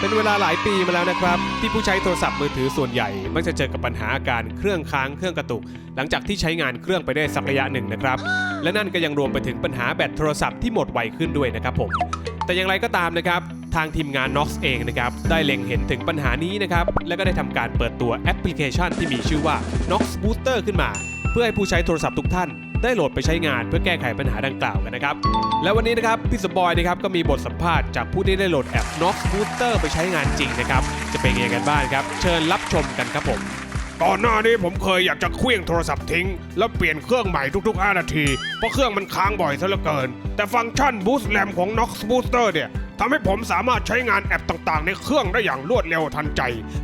เป็นเวลาหลายปีมาแล้วนะครับ ที่ผู้ใช้โทรศัพท์มือถือส่วนใหญ่ มักจะเจอกับปัญหาอาการเครื่องค้างเครื่องกระตุก หลังจากที่ใช้งานเครื่องไปได้สักระยะหนึ่งนะครับ และนั่นก็ยังรวมไปถึงปัญหาแบตโทรศัพท์ที่หมดไวขึ้นด้วยนะครับผมแต่อย่างไรก็ตามนะครับทางทีมงาน Nox เองนะครับได้เล็งเห็นถึงปัญหานี้นะครับและก็ได้ทำการเปิดตัวแอปพลิเคชันที่มีชื่อว่า Nox Booster ขึ้นมา เพื่อให้ผู้ใช้โทรศัพท์ทุกท่าน ได้โหลดไปใช้งานเพื่อแก้ไขปัญหาดังกล่าวกันนะครับ และวันนี้นะครับพี่สบอยนะครับก็มีบทสัมภาษณ์จากผู้ที่ได้โหลดแอป Nox Booster ไปใช้งานจริงนะครับ จะเป็นยังไงกันบ้างครับ เชิญรับชมกันครับผม ก่อนหน้านี้ผมเคยอยากจะเคลื่องโทรศัพท์ทิ้ง แล้วเปลี่ยนเครื่องใหม่ทุกๆ 5 นาที เพราะเครื่องมันค้างบ่อยซะเหลือเกิน แต่ฟังก์ชัน Boost RAM ของ Nox Booster เนี่ย ทำให้ผมสามารถใช้งานแอปต่างๆ ในเครื่องได้อย่างรวดเร็วทันใจ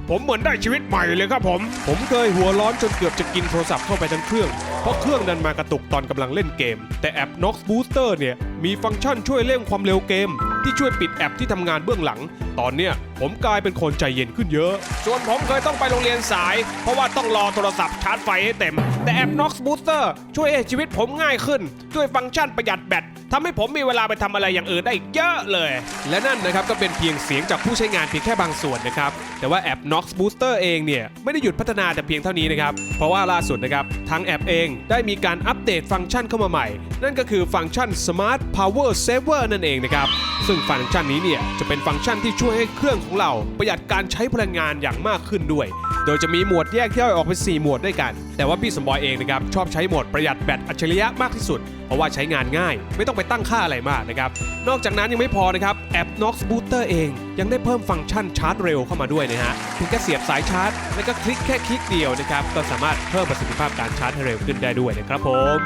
ผมเหมือนได้ชีวิตใหม่เลยครับผม ผมเคยหัวร้อนจนเกือบจะกินโทรศัพท์เข้าไปทั้งเครื่อง เพราะเครื่องดันมากระตุกตอนกำลังเล่นเกม แต่แอป Nox Booster เนี่ยมีฟังก์ชันช่วยเร่งความเร็วเกม ที่ช่วยปิดแอปที่ทำงานเบื้องหลัง ตอนเนี้ยผมกลายเป็นคนใจเย็นขึ้นเยอะ ส่วนผมเคยต้องไปโรงเรียนสาย เพราะว่าต้องรอโทรศัพท์ชาร์จไฟให้เต็ม แต่แอป Nox Booster ช่วยให้ชีวิตผมง่ายขึ้น ด้วยฟังก์ชันประหยัดแบต ทำให้ผมมีเวลาไปทำอะไรอย่างอื่นได้อีกเยอะเลย และนั่นนะครับก็เป็นเพียงเสียงจากผู้ใช้งานเพียงแค่บางส่วนนะครับ แต่ว่าแอป Nox Booster เองเนี่ยไม่ได้หยุดพัฒนาแต่เพียงเท่านี้นะครับ เพราะว่าล่าสุดนะครับทางแอปเองได้มีการอัปเดตฟังก์ชันเข้ามาใหม่ นั่นก็คือฟังก์ชัน Smart Power Saver นั่นเองนะครับ ซึ่งฟังก์ชันนี้เนี่ยจะเป็นฟังก์ชันที่ช่วยให้เครื่องของเราประหยัดการใช้พลังงานอย่างมากขึ้นด้วย โดยจะมีหมวดแยกย่อยออกเป็น4หมวดด้วยกัน แต่ว่าพี่สมบอยเองนะครับชอบใช้โหมดประหยัดแบตอัจฉริยะมากที่สุด เพราะว่าใช้งานง่าย ไม่ต้องไปตั้งค่าอะไรมากนะครับ นอกจากนั้นยังไม่พอนะครับแอป Nox Booster เอง ยังได้เพิ่มฟังก์ชันชาร์จเร็วเข้ามาด้วยนะฮะเพียงแค่เสียบสายชาร์จ แล้วก็คลิกแค่คลิกเดียวนะครับก็สามารถเพิ่มประสิทธิภาพการชาร์จให้เร็วขึ้นได้ด้วยนะครับผม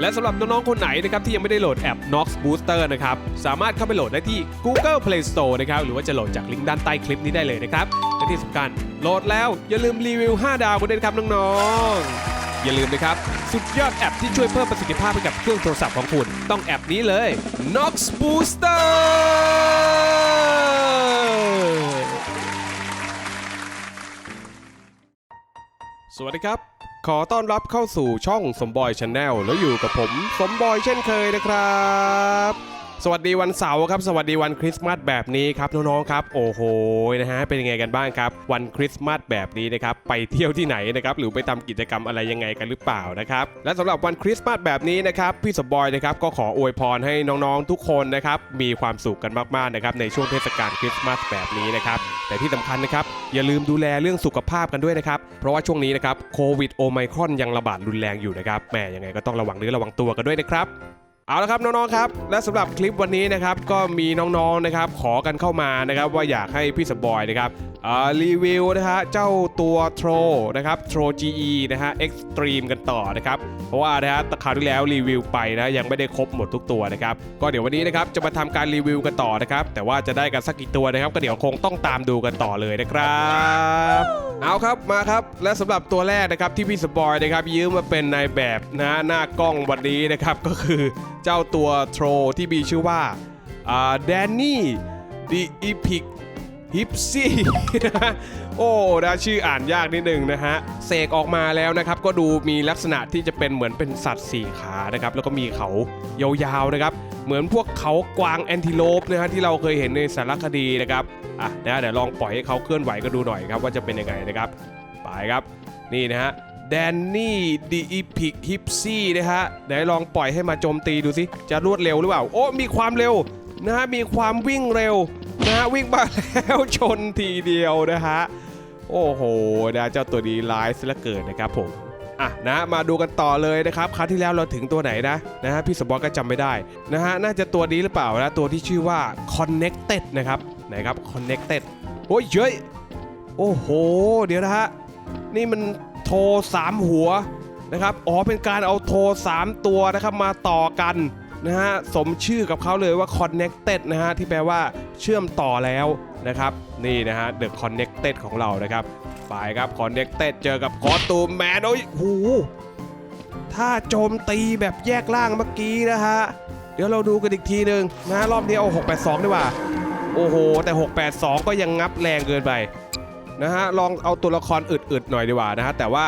และสำหรับน้องๆ คนไหนนะครับที่ยังไม่ได้โหลดแอป Nox Booster นะครับสามารถเข้าไปโหลดได้ที่ Google Play Store นะครับหรือว่าจะโหลดจากลิงก์ด้านใต้คลิปนี้ได้เลยนะครับ ที่สำคัญโหลดแล้วอย่าลืมรีวิว 5 ดาวกันด้วยนะครับน้องๆ อย่าลืมนะครับ สุดยอดแอปที่ช่วยเพิ่มประสิทธิภาพให้กับเครื่องโทรศัพท์ของคุณ ต้องแอปนี้เลย Nox Booster สวัสดีครับ ขอต้อนรับเข้าสู่ช่องสมบอยชาแนลแล้วอยู่กับผม สมบอยเช่นเคยนะครับ สวัสดีวันเสาร์ครับ สวัสดีวันคริสต์มาสแบบนี้ครับน้องๆครับ โอ้โหนะฮะเป็นยังไงกันบ้างครับ วันคริสต์มาสแบบนี้นะครับไปเที่ยวที่ไหนนะครับหรือไปทำกิจกรรมอะไรยังไงกันหรือเปล่านะครับและสำหรับวันคริสต์มาสแบบนี้นะครับพี่สมบอยนะครับก็ขออวยพรให้น้องๆทุกคนนะครับมีความสุขกันมากๆนะครับในช่วงเทศกาลคริสต์มาสแบบนี้นะครับแต่ที่สำคัญนะครับอย่าลืมดูแลเรื่องสุขภาพกันด้วยนะครับเพราะว่าช่วงนี้นะครับโควิดโอไมครอนยังระบาดรุนแรงอยู่นะครับแหมยังไงก็ต้องระวังเนื้อระวังตัวกันด้วยนะครับ เอาละครับน้องๆครับและสำหรับคลิปวันนี้นะครับก็มีน้องๆนะครับขอกันเข้ามานะครับว่าอยากให้พี่สบอยนะครับ รีวิวนะฮะเจ้าตัวโทรนะครับโทร GE นะฮะ Extreme กันต่อนะครับ เพราะว่านะฮะคราวที่แล้วรีวิวไปนะยังไม่ได้ครบหมดทุกตัวนะครับ ก็เดี๋ยววันนี้นะครับจะมาทำการรีวิวกันต่อนะครับ แต่ว่าจะได้กันสักกี่ตัวนะครับ ก็เดี๋ยวคงต้องตามดูกันต่อเลยนะครับเอาครับมาครับและสำหรับตัวแรกนะครับที่พี่สปอยนะครับยืมมาเป็นนายแบบนะฮะหน้ากล้องวันนี้นะครับก็คือเจ้าตัวโทรที่มีชื่อว่าแดนนี่ดีอีพิก ฮิปซี่นะฮะโอ้นะชื่ออ่านยากนิดนึงนะฮะเสกออกมาแล้วนะครับ ก็ดูมีลักษณะที่จะเป็นเหมือนเป็นสัตว์สี่ขานะครับ แล้วก็มีเขายาวๆนะครับ เหมือนพวกเขากวางแอนติโลปนะฮะที่เราเคยเห็นในสารคดีนะครับอะนะเดี๋ยวลองปล่อยให้เขาเคลื่อนไหวกันดูหน่อยครับว่าจะเป็นยังไงนะครับไปครับนี่นะฮะแดนนี่ดีอีพิกฮิปซี่นะฮะไหนลองปล่อยให้มาโจมตีดูสิจะรวดเร็วหรือเปล่า โอ้มีความเร็วนะฮะมีความวิ่งเร็วะวิ่งมาแล้วชนทีเดียวนะฮะโอ้โหนะเจ้าตัวนี้ร้ายซะเหลือเกินนะครับผมอะนะมาดูกันต่อเลยนะครับคราวที่แล้วเราถึงตัวไหนนะนะฮะพี่สมบอลก็จำไม่ได้นะฮะน่าจะตัวนี้หรือเปล่านะตัวที่ชื่อว่า connected นะครับไหนครับ connected โอ้ยเย้ยโอ้โห เดี๋ยวนะฮะนี่มันโทร 3 หัวนะครับอ๋อเป็นการเอาโทร 3 ตัวนะครับมาต่อกัน นะฮะสมชื่อกับเขาเลยว่า connected นะฮะที่แปลว่าเชื่อมต่อแล้วนะครับนี่นะฮะ the connected ของเรานะครับไปครับ connected เจอกับคอตูมแมนโอ้ยโหถ้าโจมตีแบบแยกล่างเมื่อกี้นะฮะเดี๋ยวเราดูกันอีกทีหนึ่งนะฮะรอบนี้เอา 682 ดีกว่า โอ้โห แต่ 682 ก็ยังงับแรงเกินไปนะฮะลองเอาตัวละครอึดๆหน่อยดีกว่านะฮะแต่ว่า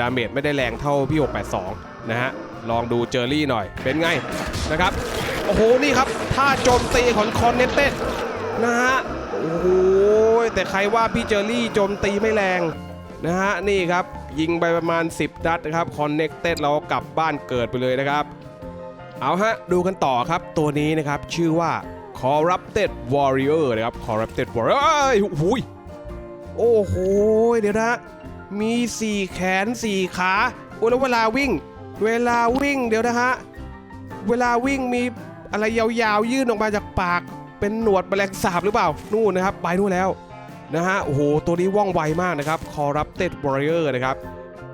ดาเมจไม่ได้แรงเท่าพี่ 682 นะฮะ ลองดูเจอรี่หน่อยเป็นไงนะครับ โอ้โห นี่ครับท่าโจมตีของคอนเนตเต็ดนะฮะ โอ้โห แต่ใครว่าพี่เจอรี่โจมตีไม่แรงนะฮะ นี่ครับ ยิงไปประมาณ 10 นัดนะครับคอนเน็กเต็ดเรากลับบ้านเกิดไปเลยนะครับ เอาฮะ ดูกันต่อครับตัวนี้นะครับ ชื่อว่า Corrupted Warrior นะครับ Corrupted Warrior เอ้ยหูยโอ้โห เดี๋ยวนะ มี 4 แขน 4 ขา โอ้แล้วเวลาวิ่ง เวลาวิ่งเดี๋ยวนะฮะ เวลาวิ่งมีอะไรยาวๆ ยื่นออกมาจากปาก เป็นหนวดแมลงสาบหรือเปล่า นู่นนะครับ ไปนู่นแล้วนะฮะ โอ้โห ตัวนี้ว่องไวมากนะครับ Corrupted Warrior นะครับ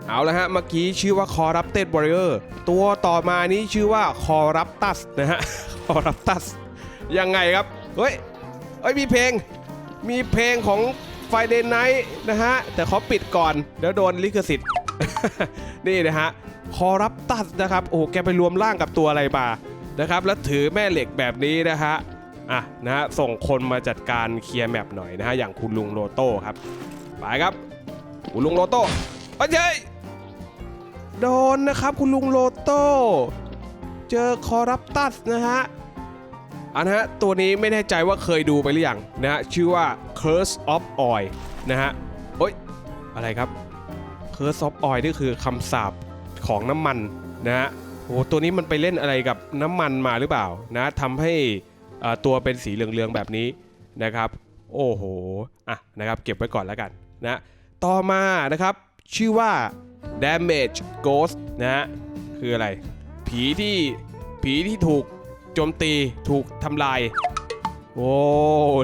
เอาละฮะ เมื่อกี้ชื่อว่า Corrupted Warrior ตัวต่อมานี้ชื่อว่า Corruptus นะฮะ Corruptus ยังไงครับ เฮ้ย เฮ้ย มีเพลง มีเพลงของ Friday Night นะฮะ แต่เขอปิดก่อน เดี๋ยวโดนลิขสิทธิ์ นี่นะฮะ Corruptus นะครับโอ้โหแกไปรวมร่างกับตัวอะไรมานะครับ แล้วถือแม่เหล็กแบบนี้นะฮะอะนะฮะส่งคนมาจัดการเคลียร์แมปหน่อยนะฮะอย่างคุณลุงโลโต้ครับไปครับคุณลุงโลโต้เอ้ยเยโดนนะครับคุณลุงโลโต้เจอคอรัปตัสนะฮะอันนะฮะตัวนี้ไม่แน่ใจว่าเคยดูไปหรือยังนะฮะชื่อว่า Curse of Oil นะฮะโอ๊ยอะไรครับ Curse of Oil นี่คือคำสาป ของน้ำมันนะฮะโอ้ตัวนี้มันไปเล่นอะไรกับน้ำมันมาหรือเปล่านะทำให้ตัวเป็นสีเหลืองๆแบบนี้นะครับ โอ้โหอะนะครับเก็บไว้ก่อนแล้วกันนะต่อมานะครับชื่อว่า damage ghost นะฮะคืออะไร ผีที่ผีที่ถูกโจมตีถูกทำลาย โอ้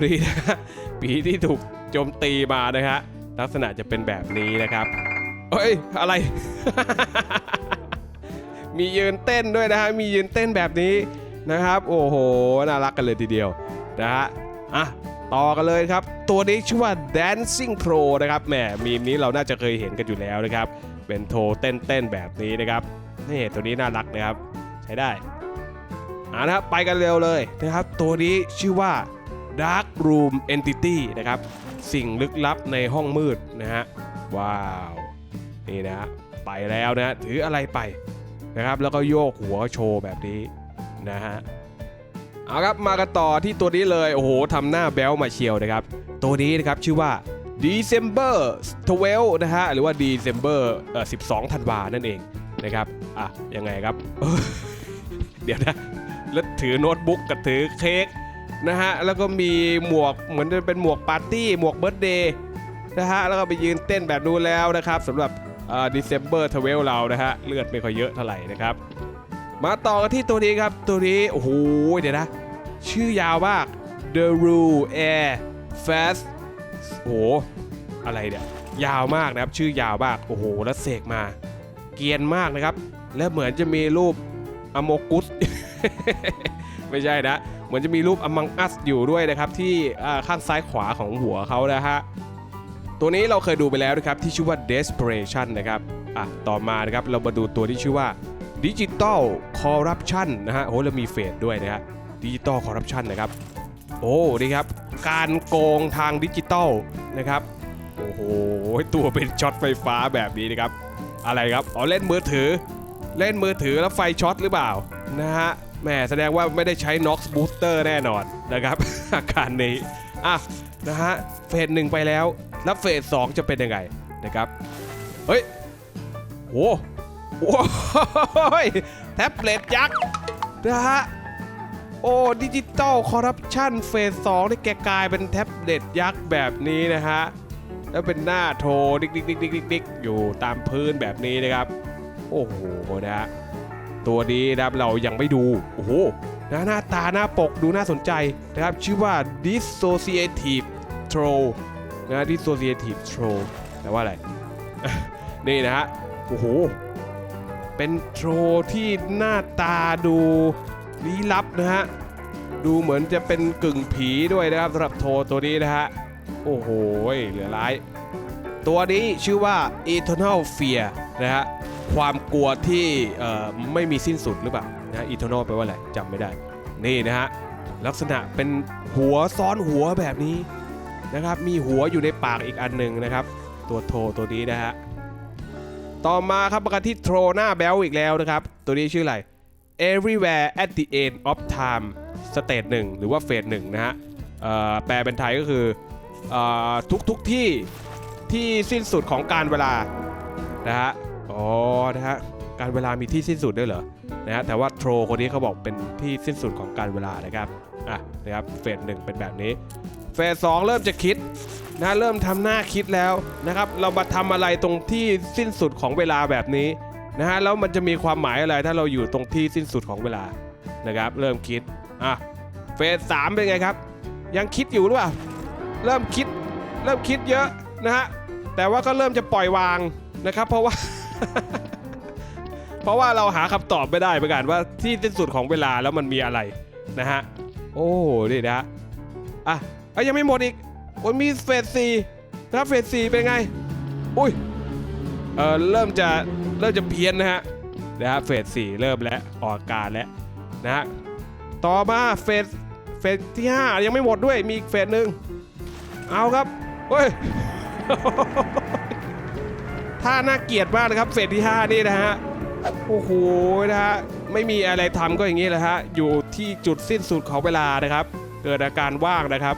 นี่นะผีที่ถูกโจมตีมานะฮะลักษณะจะเป็นแบบนี้นะครับ เอ้ย อะไร มียืนเต้นด้วยนะฮะ มียืนเต้นแบบนี้นะครับ โอ้โห น่ารักกันเลยทีเดียวนะฮะ อะ ต่อกันเลยครับ ตัวนี้ชื่อว่า Dancing Pro นะครับ แหม มีมนี้เราน่าจะเคยเห็นกันอยู่แล้วนะครับ เป็นโทเต้นๆแบบนี้นะครับ นี่ตัวนี้น่ารักนะครับ ใช้ได้อ่านะครับ ไปกันเร็วเลยนะครับ ตัวนี้ชื่อว่า Dark Room Entity นะครับ สิ่งลึกลับในห้องมืดนะฮะ ว้าว นี่นะฮะไปแล้วนะฮะถืออะไรไปนะครับ แล้วก็โยกหัวโชว์แบบนี้นะฮะเอาครับมากันต่อที่ตัวนี้เลยโอ้โหทำหน้าแบ๊วมาเชียวนะครับ ตัวนี้นะครับชื่อว่า December 12 นะฮะหรือว่า December เอ่อ12ธันวานั่นเองนะครับอะยังไงครับ เดี๋ยวนะแล้วถือโน้ตบุ๊กกับถือเค้กนะฮะแล้วก็มีหมวกเหมือนจะเป็นหมวกปาร์ตี้หมวกเบิร์ d เดย์นะฮะแล้วก็ไปยืนเต้นแบบนู้นแล้วนะครับสำหรับ เอ่อ December 12เรานะฮะเลือดไม่ค่อยเยอะเท่าไหร่นะครับ มาต่อกันที่ตัวนี้ครับ ตัวนี้ โอ้โห เดี๋ยวนะ ชื่อยาวมาก The Rule Air Fast โอ้โห อะไรเนี่ย ยาวมากนะครับ ชื่อยาวมาก โอ้โห แล้วเสกมา เกียนมากนะครับ และเหมือนจะมีรูปอโมกุสไม่ใช่นะ เหมือนจะมีรูปอมังอัสอยู่ด้วยนะครับ ที่ข้างซ้ายขวาของหัวเขานะฮะ ตัวนี้เราเคยดูไปแล้วนะครับที่ชื่อว่า Desperation นะครับอะต่อมานะครับเรามาดูตัวที่ชื่อว่า Digital Corruption นะฮะโอ้แล้วมีเฟสด้วยนะฮะ Digital Corruption นะครับโอ้นี่ครับการโกงทางดิจิตอลนะครับโอ้โหตัวเป็นช็อตไฟฟ้าแบบนี้นะครับ อะไรครับอ๋อเล่นมือถือ เล่นมือถือแล้วไฟช็อตหรือเปล่านะฮะแหมแสดงว่าไม่ได้ใช้ Nox Booster แน่นอนนะครับ อาการนี้อะนะฮะเฟสหนึ่งไปแล้ว แล้วเฟสสองจะเป็นยังไงนะครับ เฮ้ยโอ้โหแท็บเล็ตยักษ์นะฮะโอ้ดิจิตอลคอร์รัปชันเฟสสองนี่แกกลายเป็นแท็บเล็ตยักษ์แบบนี้นะฮะ แล้วเป็นหน้าโทรดิกดิกดิกดิกดิกดิกอยู่ตามพื้นแบบนี้นะครับ โอ้โหนะฮะตัวนี้นะครับเรายังไม่ดู โอ้โหนะหน้าตาหน้าปกดูน่าสนใจนะครับ ชื่อว่า dissociative troll นะ dissociative troll แปลว่าอะไร นี่นะฮะ โอ้โห เป็นโทรที่หน้าตาดูลี้ลับนะฮะ ดูเหมือนจะเป็นกึ่งผีด้วยนะครับสำหรับโทรตัวนี้นะฮะ โอ้โห เหลือร้าย ตัวนี้ชื่อว่า Eternal Fear นะฮะ ความกลัวที่ไม่มีสิ้นสุดหรือเปล่านะฮะ Eternal แปลว่าอะไรจำไม่ได้ นี่นะฮะ ลักษณะเป็นหัวซ้อนหัวแบบนี้ นะครับ มีหัวอยู่ในปากอีกอันหนึ่งนะครับ ตัวโทตัวนี้นะฮะ ต่อมาครับประกันที่โทรหน้าแบลอีกแล้วนะครับ ตัวนี้ชื่ออะไร everywhere at the end of time stage 1หรือว่าเฟสหนึ่งนะฮะแปลเป็นไทยก็คืออทุกทุกที่ที่สิ้นสุดของการเวลานะฮะ อ๋อ นะฮะ การเวลามีที่สิ้นสุดด้วยเหรอ นะฮะ แต่ว่าโทรคนนี้เขาบอกเป็นที่สิ้นสุดของการเวลานะครับ อะ นะครับ เฟสหนึ่งเป็นแบบนี้ สสองเริ่มจะคิดนะเริ่มทำหน้าคิดแล้วนะครับ เรามาทำอะไรตรงที่สิ้นสุดของเวลาแบบนี้นะฮะแล้วมันจะมีความหมายอะไรถ้าเราอยู่ตรงที่สิ้นสุดของเวลานะครับ เริ่มคิดอะเฟสสามเป็นไงครับ ยังคิดอยู่หรือเปล่าเริ่มคิดเริ่มคิดเยอะนะฮะแต่ว่าก็เริ่มจะปล่อยวางนะครับ เพราะว่า เพราะว่าเราหาคำตอบไม่ได้เหมือนกันว่าที่สิ้นสุดของเวลาแล้วมันมีอะไรนะฮะโอ้นี่นะฮะ อะอะยังไม่หมดอีกโอ้ยมีเฟสสี่นะครับเฟสสี่เป็นไง อุ้ย เออเริ่มจะเริ่มจะเพี้ยนนะฮะนะฮะเฟสสี่เริ่มแล้วออกาการแล้วนะฮะต่อมาเฟสเฟสที่ 5 ยังไม่หมดด้วยมีอีกเฟสหนึ่งเอาครับเฮ้ยท่าน่าเกลียดมากนะครับเฟสที่ 5 นี่นะฮะโอ้โหนะฮะไม่มีอะไรทำก็อย่างนี้แหละฮะอยู่ที่จุดสิ้นสุดของเวลานะครับ เกิดอาการว่างนะครับ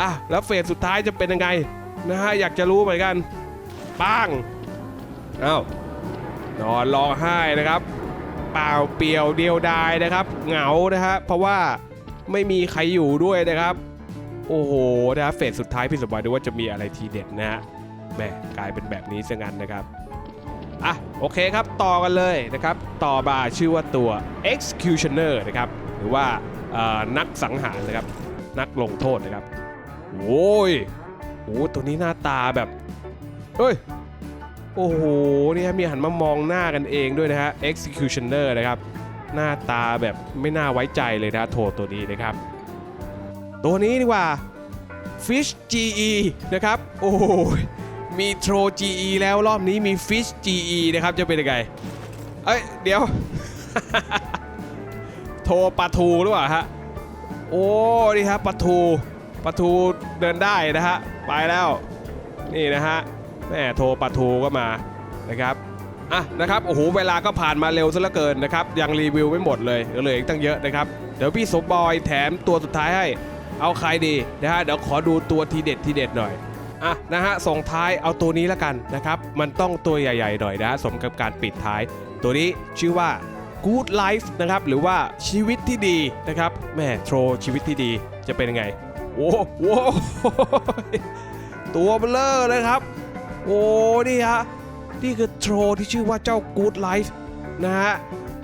อะแล้วเฟสสุดท้ายจะเป็นยังไงนะฮะอยากจะรู้เหมือนกันปังเอ้านอนร้องไห้นะครับเปล่าเปลี่ยวเดียวดายนะครับ เหงานะฮะเพราะว่าไม่มีใครอยู่ด้วยนะครับ โอ้โหนะฮะเฟสสุดท้ายพี่สมบัติดูว่าจะมีอะไรทีเด็ดนะฮะแม่กลายเป็นแบบนี้ซะงั้นนะครับอะโอเคครับต่อกันเลยนะครับ ต่อมาชื่อว่าตัว executioner นะครับ หรือว่านักสังหารนะครับ นักลงโทษนะครับ โอ้ยโอ้ตัวนี้หน้าตาแบบเฮ้ย โอ้โห นี่ครับมีหันมามองหน้ากันเองด้วยนะฮะ executioner นะครับ หน้าตาแบบไม่น่าไว้ใจเลยนะโทรตัวนี้นะครับ ตัวนี้ดีกว่า fish ge นะครับ โอ้โห มีโทร ge แล้วรอบนี้มี fish ge นะครับ จะเป็นยังไง เอ้ย เดี๋ยว โทรปลาทูหรือเปล่าฮะ โอ้ นี่ครับปลาทู ปลาทูเดินได้นะฮะไปแล้วนี่นะฮะแม่โทรปลาทูก็มานะครับอะนะครับโอ้โหเวลาก็ผ่านมาเร็วซะเหลือเกินนะครับยังรีวิวไม่หมดเลยเหลืออีกตั้งเยอะนะครับเดี๋ยวพี่สมบอยแถมตัวสุดท้ายให้เอาใครดีนะฮะเดี๋ยวขอดูตัวทีเด็ดทีเด็ดหน่อยอะนะฮะส่งท้ายเอาตัวนี้ละกันนะครับมันต้องตัวใหญ่ๆหน่อยนะฮะสมกับการปิดท้าย ตัวนี้ชื่อว่า Good Life นะครับหรือว่าชีวิตที่ดีนะครับแม่โทรชีวิตที่ดีจะเป็นยังไง โอ้โหตัวเบลอเลยครับ โอ้นี่ฮะนี่คือโทรที่ชื่อว่าเจ้า Good Life นะฮะ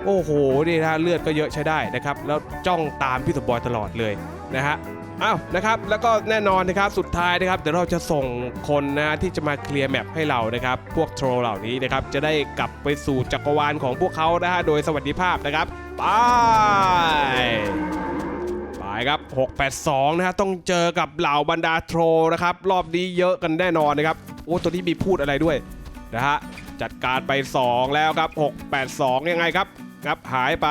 โอ้โหนี่นะฮะเลือดก็เยอะใช้ได้นะครับ แล้วจ้องตามพี่สมบอยตลอดเลยนะฮะอ้าวนะครับแล้วก็แน่นอนนะครับสุดท้ายนะครับเดี๋ยวเราจะส่งคนนะที่จะมาเคลียร์แมปให้เรานะครับ พวกโทรเหล่านี้นะครับจะได้กลับไปสู่จักรวาลของพวกเขานะฮะโดยสวัสดิภาพนะครับไป ไปครับ 682 นะฮะต้องเจอกับเหล่าบรรดาโทรนะครับ รอบนี้เยอะกันแน่นอนนะครับ โอ้ตัวนี้มีพูดอะไรด้วยนะฮะจัดการไป 2 แล้วครับ 682 ยังไงครับครับหายไป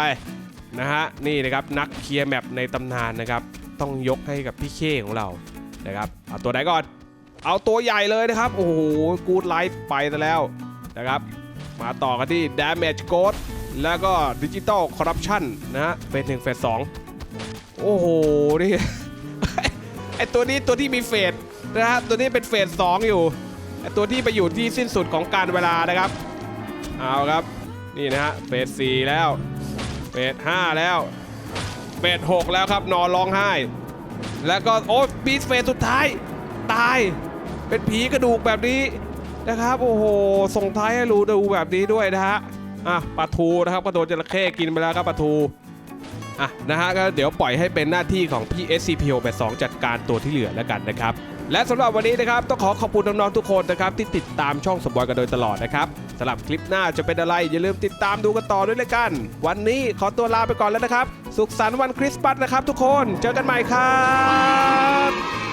นะฮะนี่นะครับนักเคลียร์แมปในตำนานนะครับ ต้องยกให้กับพี่เคของเรานะครับเอาตัวไหนก่อน เอาตัวใหญ่เลยนะครับ โอ้โหกูดไลฟ์ไปซะแล้วนะครับ มาต่อกันที่ Damage Code แล้วก็ Digital Corruption นะฮะเฟสหนึ่งเฟสสอง โอ้โหนี่ไอตัวนี้ตัวที่มีเฟสนะฮะตัวนี้เป็นเฟสสองอยู่ไอตัวที่ไปอยู่ที่สิ้นสุดของการเวลานะครับ เอาครับนี่นะฮะเฟสสี่แล้วเฟสห้าแล้วเฟสหกแล้วครับนอนร้องไห้ แล้วก็โอ้บีสเฟสสุดท้ายตายเป็นผีกระดูกแบบนี้นะครับโอ้โหส่งท้ายให้รู้ดูแบบนี้ด้วยนะฮะอะปลาทูนะครับก็โดนจระเข้กินไปแล้วครับปลาทู อะนะฮะก็เดี๋ยวปล่อยให้เป็นหน้าที่ของพี่ SCPO 82จัดการตัวที่เหลือแล้วกันนะครับ และสำหรับวันนี้นะครับ ต้องขอขอบคุณน้องๆทุกคนนะครับ ที่ติดตามช่องสมบอยกันโดยตลอดนะครับสำหรับคลิปหน้าจะเป็นอะไร อย่าลืมติดตามดูกันต่อด้วยเลยกัน วันนี้ขอตัวลาไปก่อนแล้วนะครับ สุขสันต์วันคริสต์มาสนะครับทุกคนเจอกันใหม่ครับ